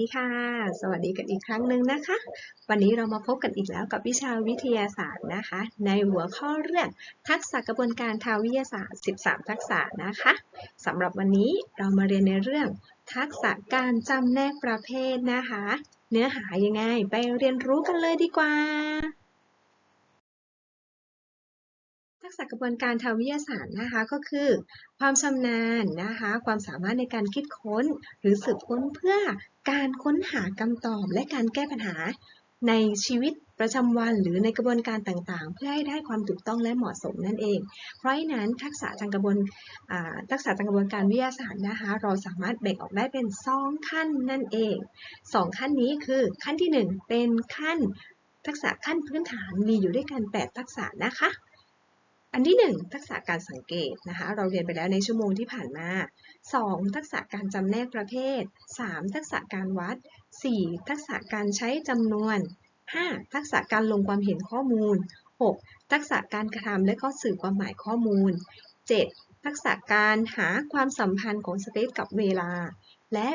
ดีค่ะ สวัสดีกันอีกครั้งหนึ่งนะคะ วันนี้เรามาพบกันอีกแล้วกับวิชาวิทยาศาสตร์นะคะ ในหัวข้อเรื่องทักษะกระบวนการทางวิทยาศาสตร์ 13 ทักษะนะคะสำหรับวันนี้เรามาเรียนในเรื่อง ทักษะการจำแนกประเภทนะคะ เนื้อหายังไงไปเรียนรู้กันเลยดีกว่า กษะกระบวนการทางวิทยาศาสตร์นะคะก็คือ ความชำนาญนะคะ ความสามารถในการคิดค้น หรือสืบค้นเพื่อการค้นหาคำตอบและการแก้ปัญหาในชีวิตประจำวันหรือในกระบวนการต่างๆ เพื่อให้ได้ความถูกต้องและเหมาะสมนั่นเอง เพราะฉะนั้นทักษะทางกระบวนทักษะทางกระบวนการวิทยาศาสตร์นะคะ เราสามารถแบ่งออกได้เป็นสองขั้นนั่นเองสองขั้นนี้คือขั้นที่หนึ่งเป็นขั้นทักษะขั้นพื้นฐานมีอยู่ด้วยกันแปดทักษะนะคะ อันที่ 1 ทักษะการสังเกตนะคะเราเรียนไปแล้วในชั่วโมงที่ผ่านมา 2. ทักษะการจำแนกประเภท 3. ทักษะการวัด 4. ทักษะการใช้จำนวน 5. ทักษะการลงความเห็นข้อมูล 6. ทักษะการกระทำและก็สื่อความหมายข้อมูล 7. ทักษะการหาความสัมพันธ์ของสเปซกับเวลา และ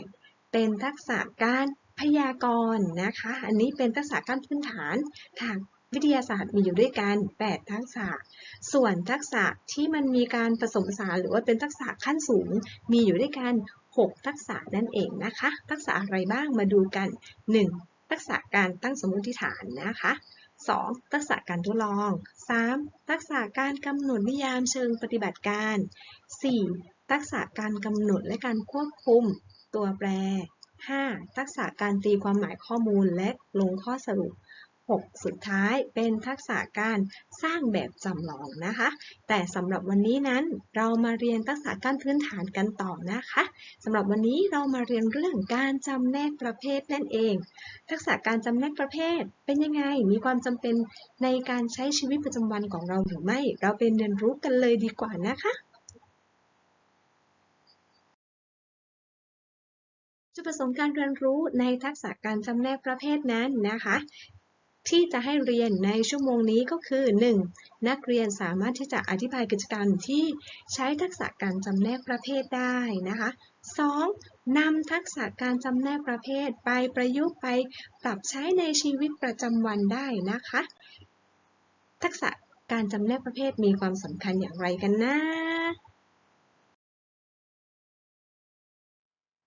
8. เป็นทักษะการพยากรณ์นะคะ อันนี้เป็นทักษะขั้นพื้นฐานทาง วิทยาศาสตร์มีอยู่ด้วยกัน 8 ทักษะ ส่วนทักษะที่มันมีการผสมผสานหรือว่าเป็นทักษะขั้นสูง มีอยู่ด้วยกัน 6 ทักษะนั่นเองนะคะ ทักษะอะไรบ้างมาดูกัน 1. ทักษะการตั้งสมมติฐานนะคะ 2. ทักษะการทดลอง 3. ทักษะการกำหนดนิยามเชิงปฏิบัติการ 4. ทักษะการกำหนดและการควบคุมตัวแปร 5. ทักษะการตีความหมายข้อมูลและลงข้อสรุป 6 สุดท้ายเป็นทักษะการสร้างแบบจำลองนะคะ แต่สำหรับวันนี้นั้นเรามาเรียนทักษะการพื้นฐานกันต่อนะคะสำหรับวันนี้เรามาเรียนเรื่องการจำแนกประเภทนั่นเอง ทักษะการจำแนกประเภทเป็นยังไง มีความจำเป็นในการใช้ชีวิตประจำวันของเราหรือไม่ เราไปเรียนรู้กันเลยดีกว่านะคะจุดประสงค์การเรียนรู้ในทักษะการจำแนกประเภทนั้นนะคะ ที่จะให้เรียนในชั่วโมงนี้ก็คือ 1. นักเรียนสามารถที่จะอธิบายกิจกรรมที่ใช้ทักษะการจำแนกประเภทได้นะคะ 2. นำทักษะการจำแนกประเภทไปประยุกต์ไปปรับใช้ในชีวิตประจำวันได้นะคะ ทักษะการจำแนกประเภทมีความสำคัญอย่างไรกันนะ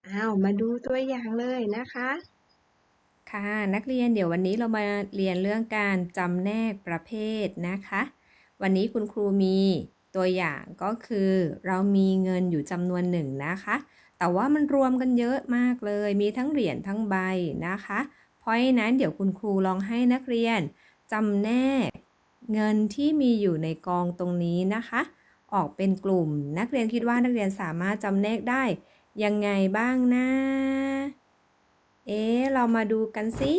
อ้าวมาดูตัวอย่างเลยนะคะ ค่ะนักเรียนเดี๋ยววันนี้เรามาเรียนเรื่องการจำแนกประเภทนะคะ วันนี้คุณครูมีตัวอย่างก็คือ เรามีเงินอยู่จำนวนหนึ่งนะคะ แต่ว่ามันรวมกันเยอะมากเลย มีทั้งเหรียญทั้งใบนะคะ เพราะฉะนั้นเดี๋ยวคุณครูลองให้นักเรียนจำแนกเงินที่มีอยู่ในกองตรงนี้นะคะ ออกเป็นกลุ่มนักเรียนคิดว่านักเรียนสามารถจำแนกได้ยังไงบ้างนะ เอ๊ะเรามาดูกันสิ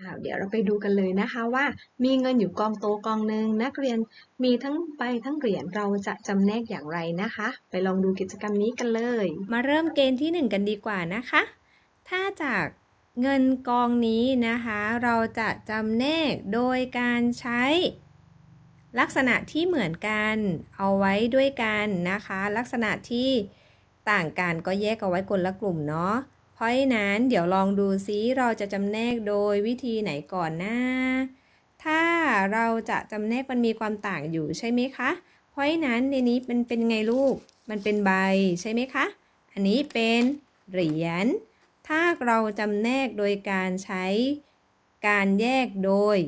อ่าเดี๋ยวเราไปดูกันเลยนะคะว่ามีเงินอยู่กองโตกองหนึ่งนักเรียนมีทั้งใบทั้งเหรียญเราจะจำแนกอย่างไรนะคะ ไปลองดูกิจกรรมนี้กันเลย มาเริ่มเกณฑ์ที่ 1 กันดีกว่านะคะ ถ้าจาก เงินกองนี้นะคะ เราจะจำแนกโดยการใช้ ลักษณะที่เหมือนกันเอาไว้ด้วยกันนะคะ ลักษณะที่ต่างกันก็แยกเอาไว้คนละกลุ่มเนาะเพราะฉะนั้นเดี๋ยวลองดูซิเราจะจำแนกโดยวิธีไหนก่อนนะถ้าเราจะจำแนกมันมีความต่างอยู่ใช่ไหมคะ เพราะฉะนั้นในนี้มันเป็นไงลูก มันเป็นใบใช่ไหมคะ อันนี้เป็นเหรียญ ถ้าเราจำแนกโดยการใช้การแยกโดย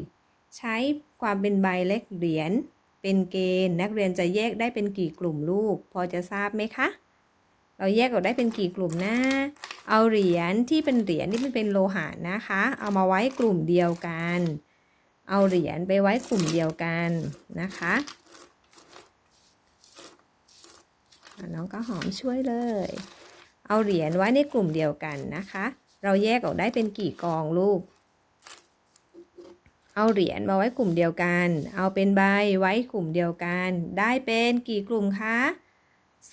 ใช้ความเป็นใบเล็กเหรียญเป็นเกณฑ์ นักเรียนจะแยกได้เป็นกี่กลุ่มลูก พอจะทราบไหมคะ เราแยกออกได้เป็นกี่กลุ่มนะเอาเหรียญที่เป็นเหรียญที่มันเป็นโลหะนะคะ เอามาไว้กลุ่มเดียวกัน เอาเหรียญไปไว้กลุ่มเดียวกันนะคะอะน้องก็หอมช่วยเลย เอาเหรียญไว้ในกลุ่มเดียวกันนะคะ เราแยกออกได้เป็นกี่กองลูก เอาเหรียญมาไว้กลุ่มเดียวกัน เอาเป็นใบไว้กลุ่มเดียวกัน ได้เป็นกี่กลุ่มคะ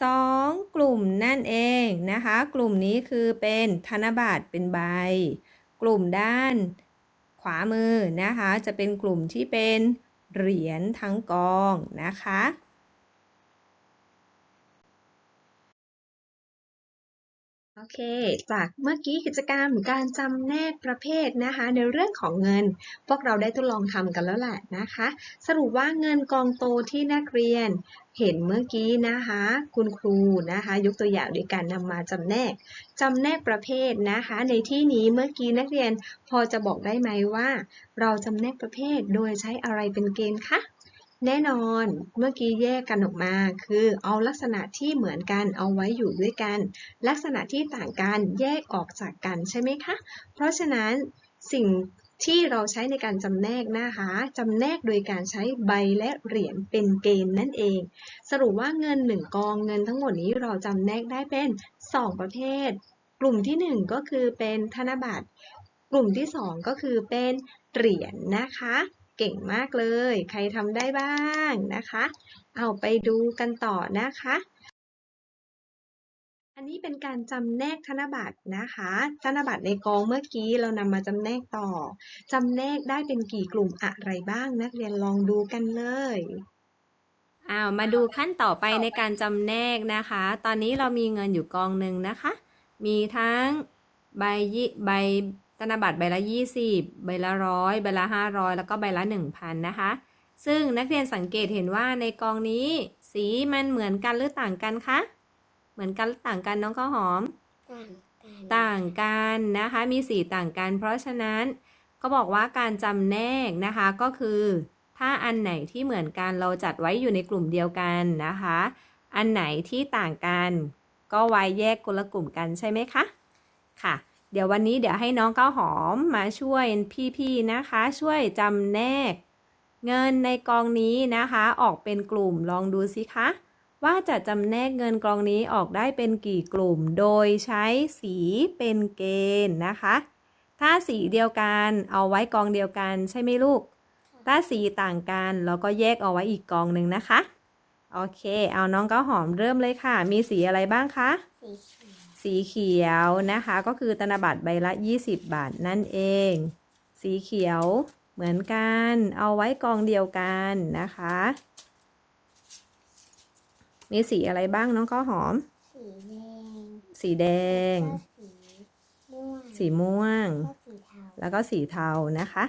สองกลุ่มนั่นเองนะคะ กลุ่มนี้คือเป็นธนบัตรเป็นใบ กลุ่มด้านขวามือนะคะ จะเป็นกลุ่มที่เป็นเหรียญทั้งกองนะคะ โอเค จากเมื่อกี้กิจกรรมการจำแนกประเภทนะคะ ในเรื่องของเงิน พวกเราได้ทดลองทำกันแล้วแหละนะคะ สรุปว่าเงินกองโตที่นักเรียนเห็นเมื่อกี้นะคะ คุณครูนะคะ ยกตัวอย่างด้วยการนำมาจำแนกจำแนกประเภทนะคะ ในที่นี้เมื่อกี้นักเรียนพอจะบอกได้ไหมว่า เราจำแนกประเภทโดยใช้อะไรเป็นเกณฑ์คะ แน่นอนเมื่อกี้แยกกันออกมา คือเอาลักษณะที่เหมือนกันเอาไว้อยู่ด้วยกัน ลักษณะที่ต่างกันแยกออกจากกันใช่ไหมคะ เพราะฉะนั้นสิ่งที่เราใช้ในการจำแนกนะคะจำแนกโดยการใช้ใบและเหรียญเป็นเกณฑ์นั่นเอง สรุปว่าเงิน 1 กองเงินทั้งหมดนี้เราจำแนกได้เป็น 2 ประเภท กลุ่มที่ 1 ก็คือเป็นธนบัตร กลุ่มที่ 2 ก็คือเป็นเหรียญนะคะ เก่งมากเลย ใครทำได้บ้างนะคะ เอาไปดูกันต่อนะคะ อันนี้เป็นการจำแนกธนบัตรนะคะ ธนบัตรในกองเมื่อกี้เรานำมาจำแนกต่อจำแนกได้เป็นกี่กลุ่มอะไรบ้างนักเรียนลองดูกันเลยอ้าวมาดูขั้นต่อไปในการจำแนกนะคะ ตอนนี้เรามีเงินอยู่กองหนึ่งนะคะ มีทั้งใบยี่ใบ ธนบัตรใบละ 20 ใบละร้อยใบละ 500 แล้วก็ใบละ 1,000 นะคะ ซึ่งนักเรียนสังเกตเห็นว่าในกองนี้สีมันเหมือนกันหรือต่างกันคะ เหมือนกันหรือต่างกันน้องข้าวหอมต่างกันต่างกันนะคะ มีสีต่างกัน เพราะฉะนั้นก็บอกว่าการจำแนกนะคะก็คือ ถ้าอันไหนที่เหมือนกันเราจัดไว้อยู่ในกลุ่มเดียวกันนะคะ อันไหนที่ต่างกัน ก็ไว้แยกคนละกลุ่มกันใช่ไหมคะ ค่ะ เดี๋ยววันนี้เดี๋ยวให้น้องข้าวหอมมาช่วยพี่ๆนะคะ ช่วยจำแนก เงินในกองนี้นะคะ ออกเป็นกลุ่มลองดูสิคะ ว่าจะจำแนกเงินกองนี้ออกได้เป็นกี่กลุ่ม โดยใช้สีเป็นเกณฑ์นะคะ ถ้าสีเดียวกันเอาไว้กองเดียวกันใช่ไหมลูก ถ้าสีต่างกันเราก็แยกเอาไว้อีกกองหนึ่งนะคะ โอเค เอาน้องก้าวหอมเริ่มเลยค่ะ มีสีอะไรบ้างคะสีเขียว สีเขียวนะคะ ก็คือธนบัตรใบละ 20 บาทนั่นเอง สีเขียวเหมือนกัน เอาไว้กองเดียวกันนะคะ มีสีอะไรบ้างน้องข้าวหอม สีแดง สีแดงแล้วก็สีม่วงสีม่วงแล้วก็สีเทาแล้วก็สีเทานะคะ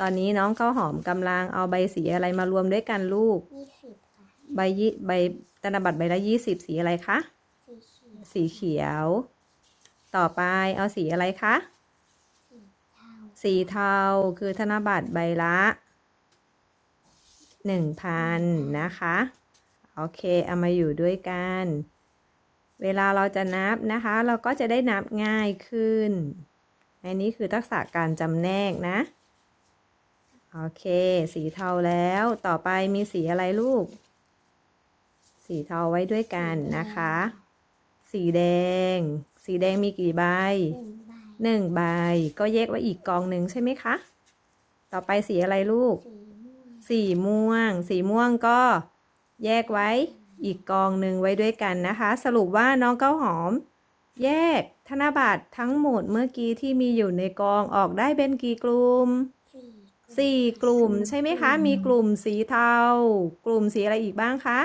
ตอนนี้น้องข้าวหอมกำลังเอาใบสีอะไรมารวมด้วยกันลูกยี่สิบค่ะใบยี่ใบธนบัตรใบละ20สีอะไรคะ สีเขียว ต่อไปเอาสีอะไรคะสีเทาสีเทาคือธนบัตรใบละหนึ่งพันนะคะ โอเค เอามาอยู่ด้วยกัน เวลาเราจะนับนะคะ เราก็จะได้นับง่ายขึ้น อันนี้คือทักษะการจำแนกนะ โอเค สีเทาแล้ว ต่อไปมีสีอะไรลูก สีเทาไว้ด้วยกันนะคะ สีแดง สีแดงมีกี่ใบหนึ่งใบหนึ่งใบ ก็แยกไว้อีกกองหนึ่งใช่ไหมคะ ต่อไปสีอะไรลูกสีม่วงสีม่วง สีม่วงก็แยกไว้อีกกองหนึ่งไว้ด้วยกันนะคะ สรุปว่าน้องเก้าหอม แยกธนบัตรทั้งหมดเมื่อกี้ที่มีอยู่ในกองออกได้เป็นกี่กลุ่มสี่สี่กลุ่มใช่ไหมคะ มีกลุ่มสีเทา กลุ่มสีอะไรอีกบ้างคะ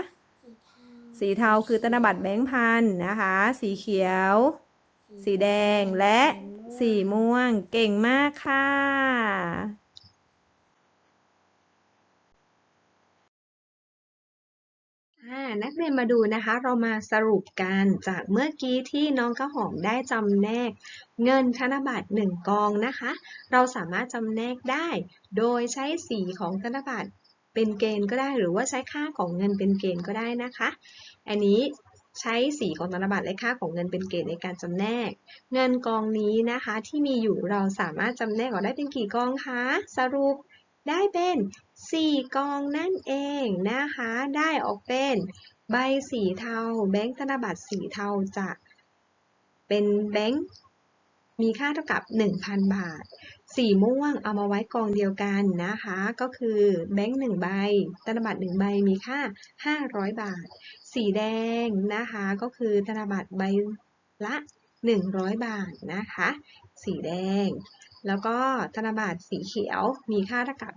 สีเทาคือธนบัตรแบงค์พันนะคะ สีเขียว สีแดงและสีม่วงเก่งมากค่ะนักเรียนมาดูนะคะ เรามาสรุปกันจากเมื่อกี้ที่น้องข้าวหอมได้จำแนก เงินธนบัตรหนึ่งกองนะคะ เราสามารถจำแนกได้ โดยใช้สีของธนบัตร เป็นเกณฑ์ก็ได้ หรือว่าใช้ค่าของเงินเป็นเกณฑ์ก็ได้นะคะ อันนี้ใช้สีของธนบัตรและค่าของเงินเป็นเกณฑ์ในการจำแนก เงินกองนี้นะคะ ที่มีอยู่เราสามารถจำแนกออกได้เป็นกี่กองคะสรุปได้เป็น 4 กองนั่นเองนะคะ ได้ออกเป็นใบสีเทา แบงค์ธนบัตรสีเทาจะเป็นแบงค์มีค่าเท่ากับ 1,000 บาท สีม่วงเอามาไว้กองเดียวกันนะคะ ก็คือแบงค์1ใบธนบัตร1ใบมีค่า 500 บาท สีแดงนะคะ ก็คือธนบัตรใบละ 100 บาทนะคะ สีแดง แล้วก็ธนบัตรสีเขียวมีค่าเท่ากับ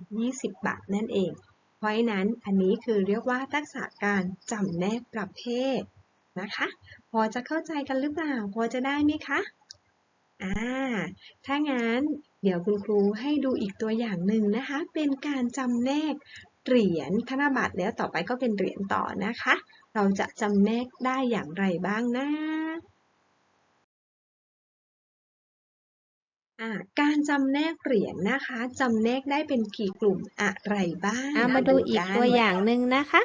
20 บาทนั่นเอง เพราะฉะนั้นอันนี้คือเรียกว่าทักษะการจำแนกประเภทนะคะ พอจะเข้าใจกันหรือเปล่า พอจะได้ไหมคะอ่า ถ้างั้น เดี๋ยวคุณครูให้ดูอีกตัวอย่างหนึ่งนะคะ เป็นการจำแนกเหรียญธนบัตรแล้วต่อไปก็เป็นเหรียญต่อนะคะ เราจะจำแนกได้อย่างไรบ้างนะการจำแนกเหรียญนะคะจำแนกได้เป็นกี่กลุ่มอะไรบ้างอะมาดูอีกตัวอย่างหนึ่งนะคะ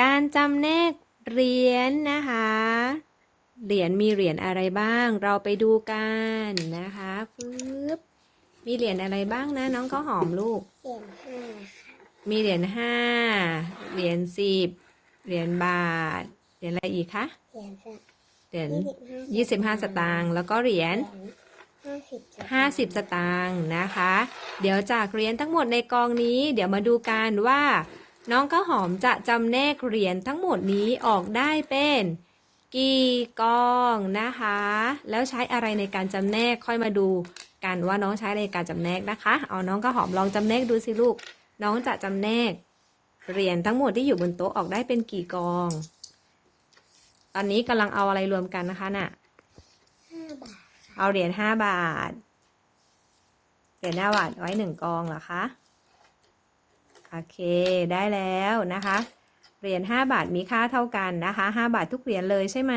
การจำแนกเหรียญนะคะ เหรียญมีเหรียญอะไรบ้าง เราไปดูกันนะคะปึ๊บ มีเหรียญอะไรบ้างนะ น้องก็หอมลูก เหรียญห้ามีเหรียญห้า เหรียญสิบ เหรียญบาท เหรียญอะไรอีกคะ เหรียญสักเหรียญยี่ยี่สิสิบบห้าห้าสตางค์ แล้วก็เหรียญห้าสิบห้าสิบสตางค์นะคะ เดี๋ยวจากเหรียญทั้งหมดในกองนี้ เดี๋ยวมาดูกันว่า น้องข้าวหอมจะจำแนกเหรียญทั้งหมดนี้ออกได้เป็นกี่กองนะคะ แล้วใช้อะไรในการจำแนกค่อยมาดู กันว่าน้องใช้อะไรในการจำแนกนะคะ เอาน้องข้าวหอมลองจำแนกดูสิลูก น้องจะจำแนกเหรียญทั้งหมดที่อยู่บนโต๊ะออกได้เป็นกี่กอง ตอนนี้กำลังเอาอะไรรวมกันนะคะน่ะห้าบาทเอาเหรียญห้าบาท เหรียญห้าบาทไว้หนึ่งกองเหรอคะ โอเค ได้แล้วนะคะ เหรียญห้าบาทมีค่าเท่ากันนะคะห้าบาททุกเหรียญเลยใช่ไหม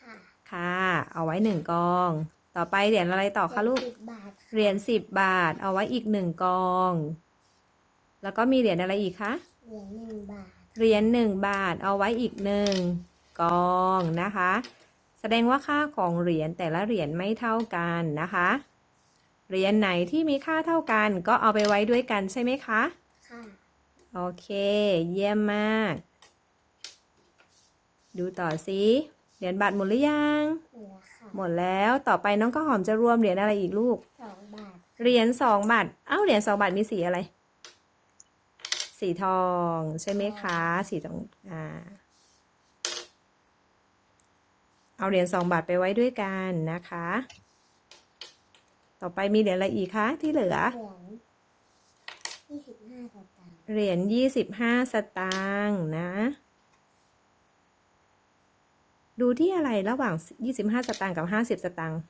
ค่ะค่ะเอาไว้หนึ่งกอง ต่อไปเหรียญอะไรต่อคะลูก สิบบาทเหรียญสิบบาท เอาไว้อีกหนึ่งกอง แล้วก็มีเหรียญอะไรอีกคะ เหรียญหนึ่งบาท เหรียญหนึ่งบาท เอาไว้อีกหนึ่งกองนะคะ แสดงว่าค่าของเหรียญแต่ละเหรียญไม่เท่ากันนะคะ เหรียญไหนที่มีค่าเท่ากันก็เอาไปไว้ด้วยกันใช่ไหมคะ ค่ะ โอเค เยี่ยมมาก ดูต่อสิ เหรียญบาทหมดหรือยัง เหลือค่ะ หมดแล้วต่อไปน้องก็หอมจะรวมเหรียญอะไรอีกลูก สองบาทเหรียญสองบาทเอ้าเหรียญสองบาทมีสีอะไร สีทองใช่ไหมคะ สีทองอ่า เอาเหรียญสองบาทไปไว้ด้วยกันนะคะ ต่อไปมีเหรียญอะไรอีกคะที่เหลือ เหรียญยี่สิบห้าสตางค์เหรียญยี่สิบห้าสตางค์นะ ดูที่อะไรระหว่างยี่สิบห้าสตางค์กับห้าสิบสตางค์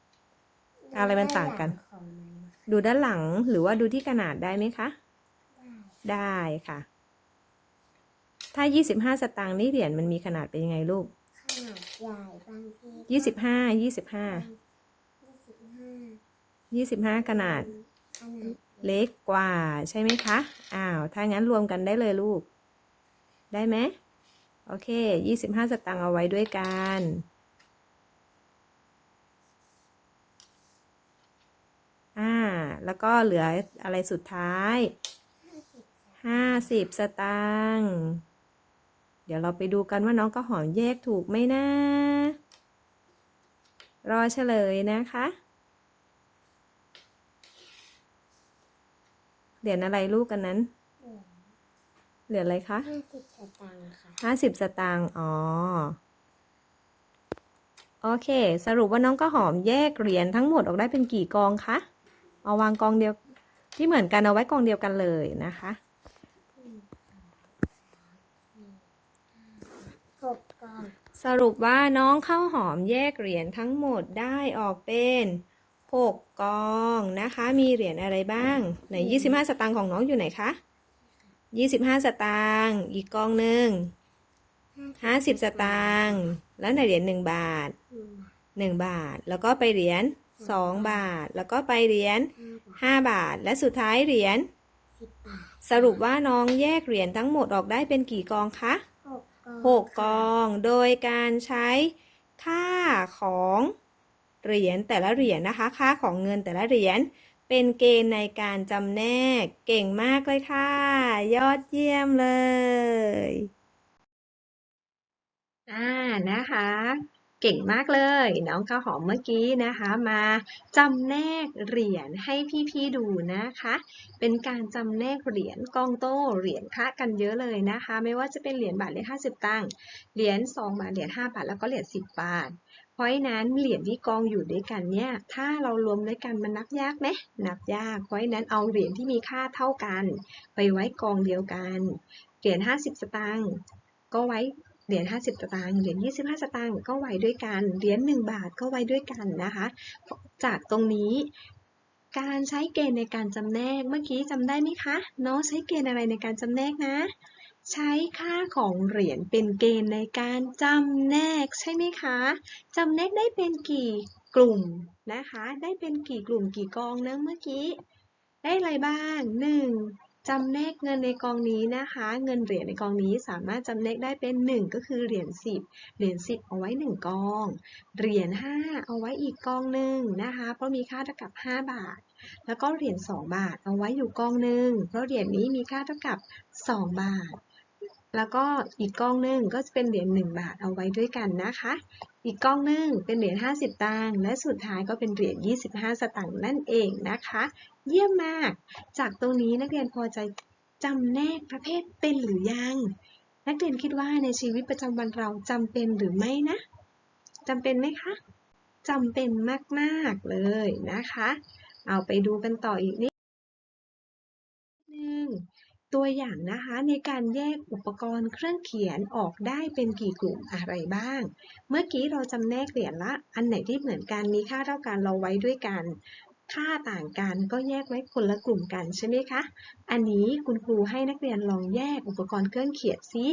อะไรมันต่างกันของมัน ดูด้านหลังหรือว่าดูที่ขนาดได้ไหมคะได้ได้ค่ะ ถ้า 25 สตางค์นี่เหรียญมันมีขนาดเป็นยังไงลูก ขนาดใหญ่บางที25 25ยี่สิบห้า25ขนาด ขนาดเล็กกว่าใช่ไหมคะ อ้าว ถ้างั้นรวมกันได้เลยลูก ได้ไหม โอเค25สตางค์เอาไว้ด้วยกันอ่า แล้วก็เหลืออะไรสุดท้ายห้าสิบสตางค์เดี๋ยวเราไปดูกันว่าน้องก็หอมแยกถูกไหมนะ รอเฉลยนะคะ เหรียญอะไรลูกกันนั้น เหรียญอะไรคะห้าสิบสตางค์ค่ะห้าสิบสตางค์อ๋อ โอเค สรุปว่าน้องก็หอมแยกเหรียญทั้งหมดออกได้เป็นกี่กองคะ เอาวางกองเดียวที่เหมือนกันเอาไว้กองเดียวกันเลยนะคะหกกองสรุปว่าน้องข้าวหอมแยกเหรียญทั้งหมดได้ออกเป็นหกกองนะคะ มีเหรียญอะไรบ้างไหนยี่สิบห้าสตางค์ของน้องอยู่ไหนคะ ยี่สิบห้าสตางค์อีกกองหนึ่งห้าสิบสตางค์แล้วไหนเหรียญหนึ่งบาทหนึ่งบาทหนึ่งบาท แล้วก็ไปเหรียญสองบาท แล้วก็ไปเหรียญห้าบาทห้าบาทและสุดท้ายเหรียญสิบบาทสรุปว่าน้องแยกเหรียญทั้งหมดออกได้เป็นกี่กองคะหกกองหกกอง โดยการใช้ค่าของเหรียญแต่ละเหรียญนะคะ ค่าของเงินแต่ละเหรียญ เป็นเกณฑ์ในการจำแนก เก่งมากเลยค่ะ ยอดเยี่ยมเลย อ่านะคะ เก่งมากเลย น้องข้าวหอมเมื่อกี้นะคะ มาจำแนกเหรียญให้พี่ๆดูนะคะ เป็นการจำแนกเหรียญกองโต้เหรียญคละกันเยอะเลยนะคะ ไม่ว่าจะเป็นเหรียญบาทเหรียญ50ตังค์เหรียญ2บาทเหรียญ5บาทแล้วก็เหรียญ10บาท เพราะนั้นเหรียญที่กองอยู่ด้วยกันเนี่ย ถ้าเรารวมด้วยกันมันนับยากไหมนับยาก เพราะนั้นเอาเหรียญที่มีค่าเท่ากัน ไปไว้กองเดียวกัน เหรียญ50 สตางค์ก็ไว้เหรียญ50 สตางค์ เหรียญ25 สตางค์ก็ไว้ด้วยกัน เหรียญ1 บาทก็ไว้ด้วยกันนะคะ จากตรงนี้การใช้เกณฑ์ในการจำแนก เมื่อกี้จำได้ไหมคะ น้องใช้เกณฑ์อะไรในการจำแนกนะ ใช้ค่าของเหรียญเป็นเกณฑ์ในการจำแนกใช่ไหมคะ จำแนกได้เป็นกี่กลุ่มนะคะ ได้เป็นกี่กลุ่มกี่กองนะเมื่อกี้ ได้อะไรบ้าง 1. จำแนกเงินในกองนี้นะคะ เงินเหรียญในกองนี้สามารถจำแนกได้เป็น 1 ก็คือเหรียญ10 เหรียญ10 เอาไว้ 1 กอง เหรียญ5 เอาไว้อีกกองหนึ่งนะคะ เพราะมีค่าเท่ากับ 5 บาท แล้วก็เหรียญ2บาทเอาไว้อยู่กองหนึ่งเพราะเหรียญนี้มีค่าเท่ากับ 2 บาท แล้วก็อีกกองหนึ่งก็จะเป็นเหรียญ1บาทเอาไว้ด้วยกันนะคะ อีกกองหนึ่งเป็นเหรียญ50ตังค์และสุดท้ายก็เป็นเหรียญ25 สตางค์นั่นเองนะคะ เยี่ยมมาก จากตรงนี้นักเรียนพอใจจำแนกประเภทเป็นหรือยัง นักเรียนคิดว่าในชีวิตประจำวันเราจำเป็นหรือไม่นะจำเป็นไหมคะจำเป็นมากๆเลยนะคะ เอาไปดูกันต่ออีกนิดนึง ตัวอย่างนะคะในการแยกอุปกรณ์เครื่องเขียนออกได้เป็นกี่กลุ่มอะไรบ้าง เมื่อกี้เราจำแนกเหรียญละ อันไหนที่เหมือนกันมีค่าเท่ากันเราไว้ด้วยกัน ค่าต่างกันก็แยกไว้คนละกลุ่มกันใช่ไหมคะ อันนี้คุณครูให้นักเรียนลองแยกอุปกรณ์เครื่องเขียนซิ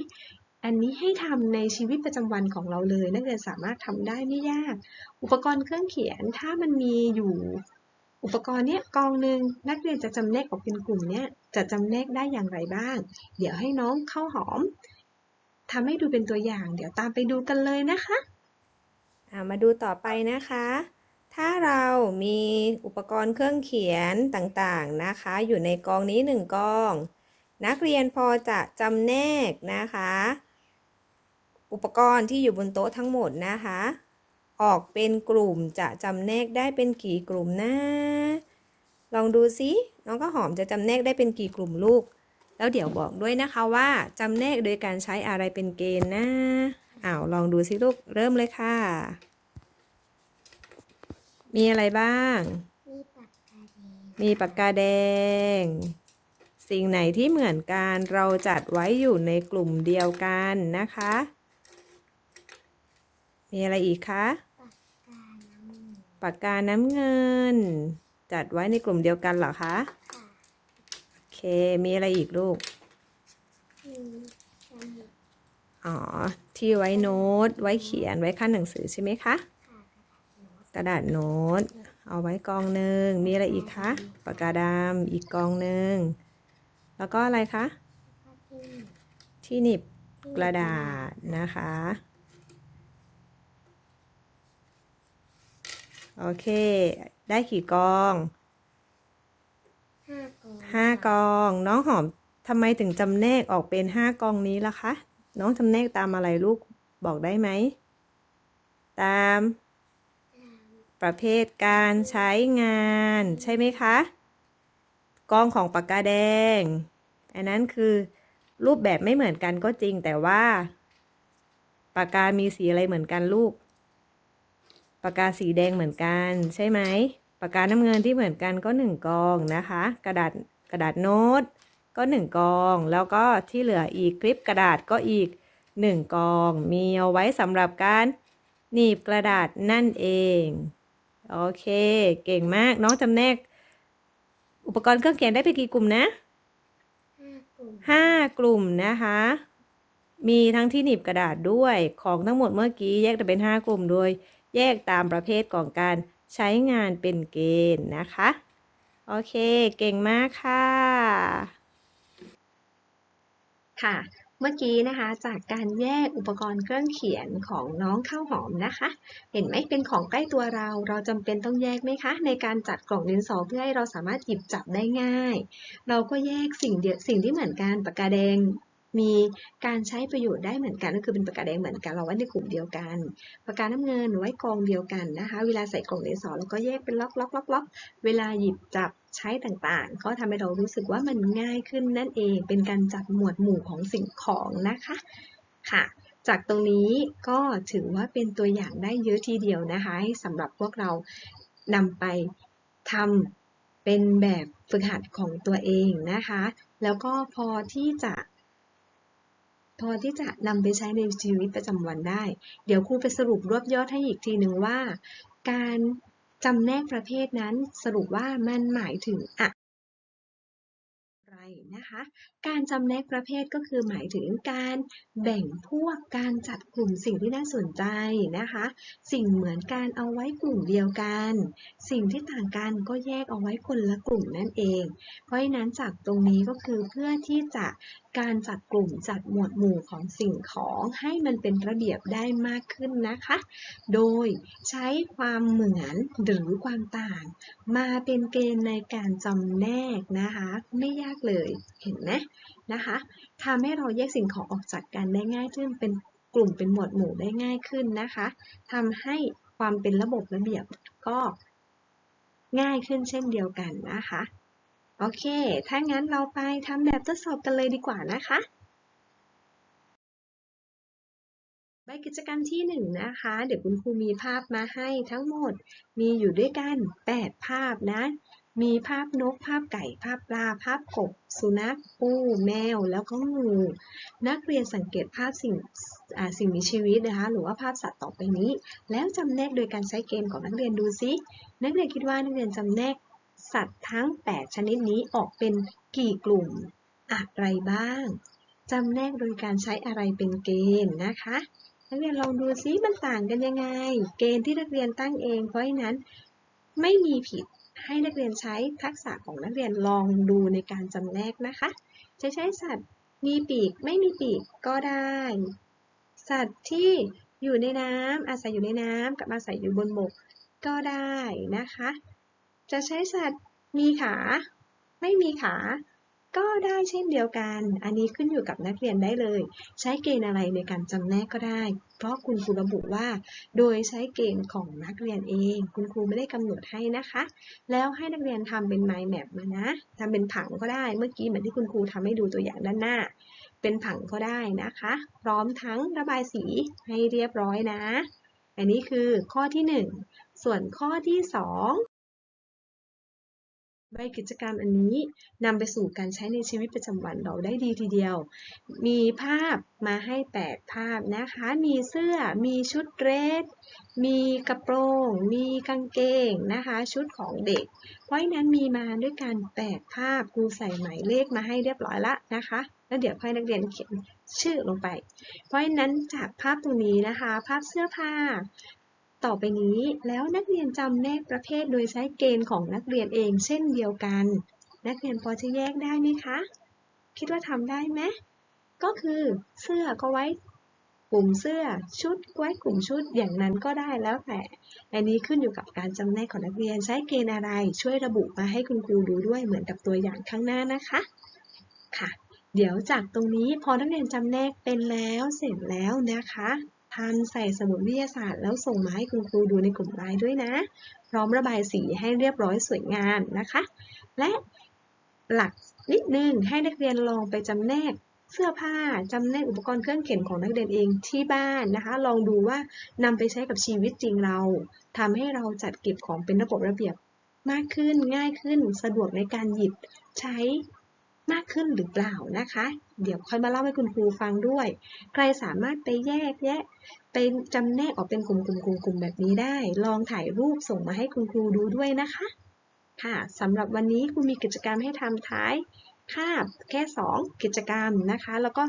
อันนี้ให้ทำในชีวิตประจำวันของเราเลย นักเรียนสามารถทำได้ไม่ยาก อุปกรณ์เครื่องเขียนถ้ามันมีอยู่ อุปกรณ์เนี้ยกองหนึ่งนักเรียนจะจำแนกออกเป็นกลุ่มเนี้ย จะจำแนกได้อย่างไรบ้าง เดี๋ยวให้น้องเข้าวหอมทำให้ดูเป็นตัวอย่าง เดี๋ยวตามไปดูกันเลยนะคะามาดูต่อไปนะคะ ถ้าเรามีอุปกรณ์เครื่องเขียนต่างๆนะคะ อยู่ในกองนี้หนึ่งกอง นักเรียนพอจะจำแนกนะคะ อุปกรณ์ที่อยู่บนโต๊ะทั้งหมดนะคะ ออกเป็นกลุ่มจะจำแนกได้เป็นกี่กลุ่มนะ ลองดูซิน้องก็หอมจะจำแนกได้เป็นกี่กลุ่มลูก แล้วเดี๋ยวบอกด้วยนะคะว่าจำแนกโดยการใช้อะไรเป็นเกณฑ์นะอ้าวลองดูสิลูกเริ่มเลยค่ะ มีอะไรบ้าง มีปากกาแดง มีปากกาแดง สิ่งไหนที่เหมือนกันเราจัดไว้อยู่ในกลุ่มเดียวกันนะคะ มีอะไรอีกคะ ปากกาน้ำเงิน จัดไว้ในกลุ่มเดียวกันเหรอคะโอเค มีอะไรอีกลูก อ๋อ ที่ไว้โน้ต ไว้เขียน ไว้ขั้นหนังสือใช่ไหมคะ กระดาษโน้ต เอาไว้กองหนึ่ง มีอะไรอีกคะ ปากกาดำอีกกองหนึ่ง แล้วก็อะไรคะ ที่หนีบกระดาษนะคะ โอเค ได้กี่กองห้ากองห้ากอง น้องหอมทำไมถึงจำแนกออกเป็นห้ากองนี้ล่ะคะ น้องจำแนกตามอะไรลูกบอกได้ไหม ตาม ประเภทการใช้งานใช่ไหมคะ กองของปากกาแดง อันนั้นคือรูปแบบไม่เหมือนกันก็จริงแต่ว่า ปากกามีสีอะไรเหมือนกันลูก ปากกาสีแดงเหมือนกัน ใช่ไหมปากกาน้ำเงินที่เหมือนกันก็หนึ่งกองนะคะ กระดาษกระดาษโน้ตก็หนึ่งกอง แล้วก็ที่เหลืออีกคลิปกระดาษก็อีกหนึ่งกอง มีเอาไว้สำหรับการหนีบกระดาษนั่นเอง โอเค เก่งมากน้องจำแนก อุปกรณ์เครื่องเขียนได้ไปกี่กลุ่มนะห้ากลุ่มห้ากลุ่มนะคะ มีทั้งที่หนีบกระดาษด้วยของทั้งหมดเมื่อกี้แยกเป็นห้ากลุ่มโดย แยกตามประเภทของการใช้งานเป็นเกณฑ์นะคะ โอเค เก่งมากค่ะ ค่ะ เมื่อกี้นะคะ จากการแยกอุปกรณ์เครื่องเขียนของน้องข้าวหอมนะคะ เห็นไหมเป็นของใกล้ตัวเรา เราจำเป็นต้องแยกไหมคะ ในการจัดกล่องดินสอเพื่อให้เราสามารถหยิบจับได้ง่าย เราก็แยกสิ่งเดียวสิ่งที่เหมือนกันปากกาแดง มีการใช้ประโยชน์ได้เหมือนกันก็คือเป็นปากกาแดงเหมือนกันเราไว้ในกลุ่มเดียวกันปากกาน้ำเงินไว้กองเดียวกันนะคะ เวลาใส่กล่องดินสอเราก็แยกเป็นล็อกล็อกล็อกล็อกเวลาหยิบจับใช้ต่างๆ ก็ทำให้เรารู้สึกว่ามันง่ายขึ้นนั่นเองเป็นการจัดหมวดหมู่ของสิ่งของนะคะค่ะจากตรงนี้ก็ถือว่าเป็นตัวอย่างได้เยอะทีเดียวนะคะสำหรับพวกเรานำไปทำเป็นแบบฝึกหัดของตัวเองนะคะ แล้วก็พอที่จะ พอที่จะนำไปใช้ในชีวิตประจำวันได้ เดี๋ยวครูไปสรุปรวบยอดให้อีกทีหนึ่งว่า การจำแนกประเภทนั้นสรุปว่ามันหมายถึงอะ นะคะ การจำแนกประเภทก็คือหมายถึงการแบ่งพวกการจัดกลุ่มสิ่งที่น่าสนใจนะคะ สิ่งเหมือนการเอาไว้กลุ่มเดียวกัน สิ่งที่ต่างกันก็แยกเอาไว้คนละกลุ่มนั่นเอง เพราะฉะนั้นจากตรงนี้ก็คือเพื่อที่จะการจัดกลุ่มจัดหมวดหมู่ของสิ่งของให้มันเป็นระเบียบได้มากขึ้นนะคะ โดยใช้ความเหมือนหรือความต่าง มาเป็นเกณฑ์ในการจำแนกนะคะ ไม่ยากเลยเห็นไหมนะคะทำให้เราแยกสิ่งของออกจากกันได้ง่ายขึ้นเป็นกลุ่มเป็นหมวดหมู่ได้ง่ายขึ้นนะคะทำให้ความเป็นระบบระเบียบก็ง่ายขึ้นเช่นเดียวกันนะคะ โอเค ถ้างั้นเราไปทำแบบทดสอบกันเลยดีกว่านะคะใบกิจกรรมที่1นงนะคะ เดี๋ยวคุณครูมีภาพมาให้ทั้งหมดมีอยู่ด้วยกัน 8 ภาพนะ มีภาพนก ภาพไก่ ภาพปลา ภาพกบ สุนัข ปูแมว แล้วก็งู นักเรียนสังเกตภาพสิ่งสิ่งมีชีวิตนะคะ หรือว่าภาพสัตว์ต่อไปนี้ แล้วจำแนกโดยการใช้เกมของนักเรียนดูซิ นักเรียนคิดว่านักเรียนจำแนกสัตว์ทั้ง 8 ชนิดนี้ออกเป็นกี่กลุ่ม อะไรบ้างจำแนกโดยการใช้อะไรเป็นเกณฑ์นะคะนักเรียนลองดูซิมันต่างกันยังไง เกณฑ์ที่นักเรียนตั้งเอง เพราะฉะนั้นไม่มีผิด ให้นักเรียนใช้ทักษะของนักเรียนลองดูในการจำแนกนะคะ จะใช้สัตว์มีปีกไม่มีปีกก็ได้ สัตว์ที่อยู่ในน้ำอาศัยอยู่ในน้ำกับอาศัยอยู่บนบกก็ได้นะคะ จะใช้สัตว์มีขา ไม่มีขา ก็ได้เช่นเดียวกัน อันนี้ขึ้นอยู่กับนักเรียนได้เลย ใช้เกณฑ์อะไรในการจำแนกก็ได้ เพราะคุณครูระบุว่า โดยใช้เกณฑ์ของนักเรียนเอง คุณครูไม่ได้กำหนดให้นะคะ แล้วให้นักเรียนทำเป็น mind map มานะทำเป็นผังก็ได้ เมื่อกี้เหมือนที่คุณครูทำให้ดูตัวอย่างด้านหน้า เป็นผังก็ได้นะคะ พร้อมทั้งระบายสีให้เรียบร้อยนะ อันนี้คือข้อที่ 1 ส่วนข้อที่ 2 ใบกิจกรรมอันนี้นำไปสู่การใช้ในชีวิตประจำวันเราได้ดีทีเดียว มีภาพมาให้ 8 ภาพนะคะ มีเสื้อ มีชุดเดรส มีกระโปรง มีกางเกงนะคะ ชุดของเด็ก เพราะฉะนั้นมีมาด้วยกัน 8 ภาพครูใส่หมายเลขมาให้เรียบร้อยละนะคะ แล้วเดี๋ยวให้นักเรียนเขียนชื่อลงไป เพราะฉะนั้นจากภาพตรงนี้นะคะ ภาพเสื้อผ้า ต่อไปนี้แล้วนักเรียนจำแนกประเภทโดยใช้เกณฑ์ของนักเรียนเองเช่นเดียวกัน นักเรียนพอจะแยกได้ไหมคะ คิดว่าทำได้ไหมก็คือเสื้อก็ไว้กลุ่มเสื้อชุดไว้กลุ่มชุดอย่างนั้นก็ได้แล้วแต่อันนี้ขึ้นอยู่กับการจำแนกของนักเรียนใช้เกณฑ์อะไร ช่วยระบุมาให้คุณครูดูด้วยเหมือนกับตัวอย่างข้างหน้านะคะค่ะ เดี๋ยวจากตรงนี้พอนักเรียนจำแนกเป็นแล้วเสร็จแล้วนะคะ พันใส่สมุดวิทยาศาสตร์ แล้วส่งมาให้คุณครูดูในกลุ่มไลน์ด้วยนะ พร้อมระบายสีให้เรียบร้อยสวยงามนะคะ และหลักนิดนึงให้นักเรียนลองไปจำแนกเสื้อผ้าจำแนกอุปกรณ์เครื่องเขียนของนักเรียนเองที่บ้านนะคะ ลองดูว่านำไปใช้กับชีวิตจริงเราทำให้เราจัดเก็บของเป็นระบบระเบียบมากขึ้นง่ายขึ้นสะดวกในการหยิบใช้ มากขึ้นหรือเปล่านะคะ เดี๋ยวค่อยมาเล่าให้คุณครูฟังด้วย ใครสามารถไปแยกแยะไปจำแนกออกเป็นกลุ่มๆๆแบบนี้ได้ ลองถ่ายรูปส่งมาให้คุณครูดูด้วยนะคะ ค่ะสำหรับวันนี้ครูมีกิจกรรมให้ทำท้ายคาบแค่ 2 กิจกรรมนะคะ แล้วก็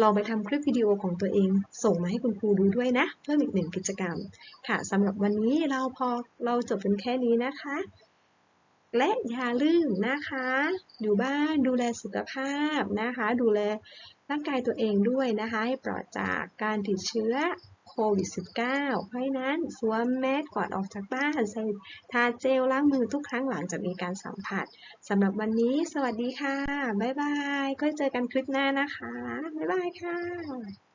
ลองไปทำคลิปวิดีโอของตัวเอง ส่งมาให้คุณครูดูด้วยนะ เพิ่มอีกหนึ่งกิจกรรม ค่ะสำหรับวันนี้เราพอเราจบเป็นแค่นี้นะคะ และอย่าลืมนะคะ อยู่บ้านดูแลสุขภาพนะคะ ดูแลร่างกายตัวเองด้วยนะคะ ให้ปลอดจากการติดเชื้อโควิด -19 เพราะฉะนั้นสวมแมสก่อนออกจากบ้านใส่ทาเจลล้างมือทุกครั้งหลังจากมีการสัมผัสสำหรับวันนี้สวัสดีค่ะ บ๊ายบาย ก็เจอกันคลิปหน้านะคะ บ๊ายบายค่ะ